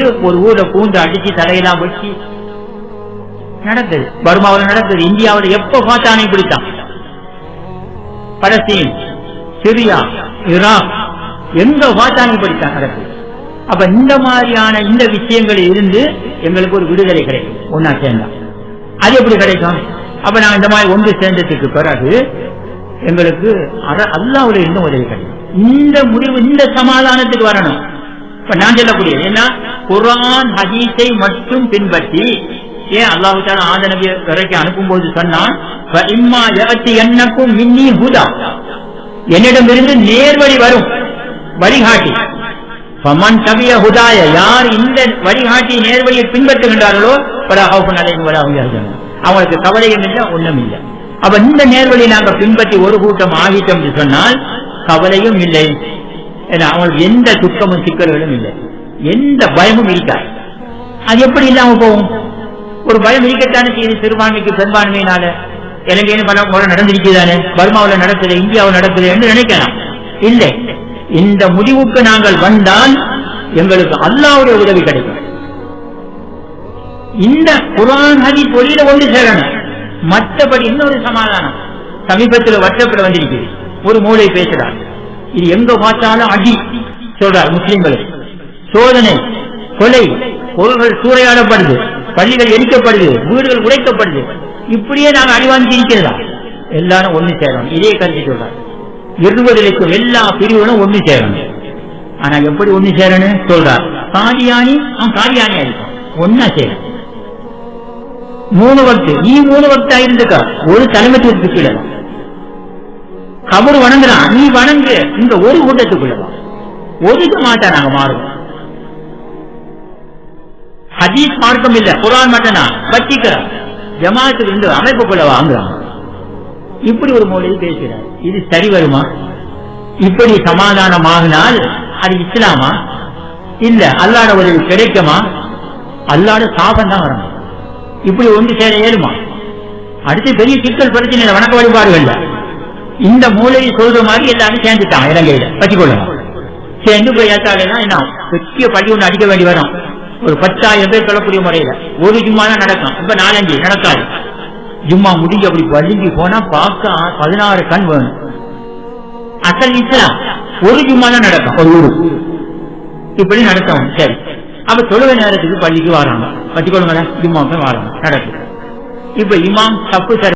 ஒரு ஊரை பூந்து அடிச்சு தலையெல்லாம் வச்சு நடக்குது பர்மாவில் நடக்குது இந்தியாவில் எப்ப பார்த்தானே இப்படித்தான். பலஸ்தீன் சிரியா ஈராக் எங்க பார்த்தானே இப்படித்தான் நடக்குது அப்ப இந்த மாதிரியான இந்த விஷயங்கள் இருந்து எங்களுக்கு ஒரு விடுதலை கிடைக்கும். ஒன்னா சேர்ந்தா. அது எப்படி கிடைக்கும்? அப்ப நாங்க இந்த மாதிரி ஒன்று சேர்ந்ததுக்கு பிறகு எங்களுக்கு அத- இருந்து இன்னும் உதவி கிடைக்கும். இந்த முடிவு இந்த சமாதானத்துக்கு வரணும். நான் சொல்லக்கூடிய என்ன? குரான் ஹதீஸை மட்டும் பின்பற்றி ஏன் அல்லாஹு தாலா ஆத நபி வரைக்கும் சொன்னான் இம்மா என்னக்கும் மின்னி ஹுதா. என்னிடமிருந்து நேர்வழி வரும் வழிகாட்டி. பமன் கவிய ஹுதாய யார் இந்த வழிகாட்டி நேர்வழியை பின்பற்றுகின்றார்களோ அவங்களுக்கு கவலையும் இல்லை ஒண்ணும் இல்லை. அப்ப இந்த நேர்வழி நாங்க பின்பற்றி ஒரு கூட்டம் ஆகிட்டோம் என்று சொன்னால் கவலையும் இல்லை. ஏன்னா அவங்களுக்கு எந்த துக்கமும் சிக்கல்களும் இல்லை. எந்த பயமும் இருக்காது. அது எப்படி இல்லாம போகும்? ஒரு பயம் இருக்கத்தானே செய்யுது. சிறுபான்மைக்கு பெரும்பான்மையினால இலங்கையில பல முறை நடந்திருக்கிறதானே பர்மாவில் நடக்குது இந்தியாவில் நடக்குது என்று நினைக்கலாம். இல்லை. இந்த முடிவுக்கு நாங்கள் வந்தால் எங்களுக்கு அல்லாவுடைய உதவி கிடைக்கும். இந்த குரான் ஹதி தொழில ஒன்று சேரணும். மற்றபடி இன்னொரு சமாதானம். சமீபத்தில் வட்டப்பட வந்திருக்குது. ஒரு மூளை பேசுறாங்க. இது எங்க பார்த்தாலும் அடி சொல்றார் முஸ்லிம்களுக்கு சோதனை கொலை பொருள்கள் சூறையாடப்படுது பள்ளிகள் எரிக்கப்படுது வீடுகள் உடைக்கப்படுது. இப்படியே நாங்கள் அடிவாங்கி இருக்கிறதா? எல்லாரும் ஒண்ணு சேரணும். இதே கருத்து சொல்றார். இருபது லட்சம் எல்லா பிரிவுகளும் ஒண்ணு சேரணும். ஆனா எப்படி ஒண்ணு சேரணும்? சொல்றார். காதியானி அவன் காதியானி ஆயிருக்கும் ஒன்னா சேரணும் மூணு வக்து நீ மூணு வக்தா இருந்துக்கா? ஒரு தலைமைத்துவத்துக்கு கீழே கபர் வணங்குறான் நீ வணங்கு இந்த ஒரு கூட்டத்துக்குள்ள ஒதுக்க மாட்டா நாங்க மாறுவோம். ஹதீஸ் மார்க்கம் இல்ல குரான் மட்டும்னா வச்சிக்கிறான் ஜமாத்துக்கு இருந்து அமைப்புக்குள்ள வாங்குறான். இப்படி ஒரு மொழியில் பேசுகிறார். இது சரி வருமா? இப்படி சமாதானம் ஆகினால் அது இஸ்லாமா? இல்ல அல்லாட உதவி கிடைக்குமா? அல்லாட சாபம் தான் வரணும். இப்படி ஒன்று சேர ஏறுமா அடுத்து பெரிய சிக்கல் பிரச்சனை வணக்க வழிபாடுகள்ல. இந்த மூலையை சொல்ற மாதிரி எல்லாரும் சேர்ந்துட்டாங்க இலங்கையில. வச்சுக்கொள்ளலாம் சேர்ந்து போய் ஏத்தாடுனா என்ன பெரிய பள்ளி ஒன்று அடிக்க வேண்டி வரும். ஒரு பத்தாயிரம் பேர் சொல்லக்கூடிய முறையில. ஒரு ஜும்மா தான் நடக்கும். இப்ப நாலஞ்சு நடக்காது. ஜும்மா முடிஞ்சு அப்படி வலிஞ்சு போனா பார்க்க பதினாறு கண் வேணும். அசல் நிச்சலாம் ஒரு ஜும்மா தான் நடக்கும். ஒரு ஊரு. இப்படி நடக்கும் சரி. அப்ப தொழுவை நேரத்துக்கு பள்ளிக்கு வராங்க. வச்சுக்கொள்ளுங்களேன் ஜும்மாவுக்கு வராங்க. நடக்கும் இப்ப இமாம் தப்பு சரி